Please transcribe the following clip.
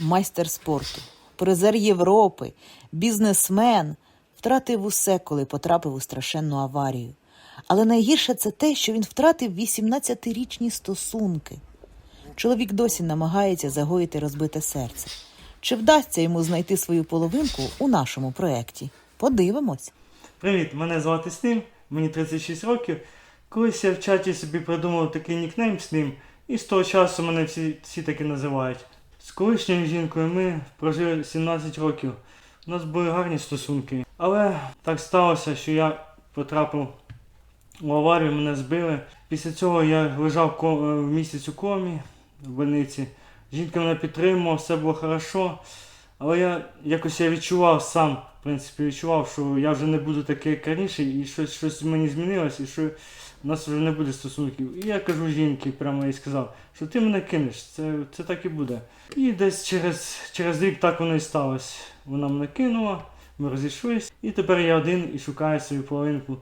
майстер спорту, призер Європи, бізнесмен, втратив усе, коли потрапив у страшенну аварію. Але найгірше це те, що він втратив 18-річні стосунки. Чоловік досі намагається загоїти розбите серце. Чи вдасться йому знайти свою половинку у нашому проєкті? Подивимось. Привіт, мене звати Слім, мені 36 років. Колись я в чаті собі придумав такий нікнейм Слім, і з того часу мене всі, всі таки називають. З колишньою жінкою ми прожили 17 років. У нас були гарні стосунки. Але так сталося, що я потрапив у аварію, мене збили. Після цього я лежав е, місяць у комі в больниці. Жінка мене підтримувала, все було хорошо. Але я якось я відчував сам, в принципі, відчував, що я вже не буду такий, як раніше, і щось, щось мені змінилось, і що у нас вже не буде стосунків. І я кажу жінці, прямо їй сказав, що ти мене кинеш, це, це так і буде. І десь через, через рік так воно і сталося. Вона мене кинула, ми розійшлись, і тепер я один і шукаю свою половинку.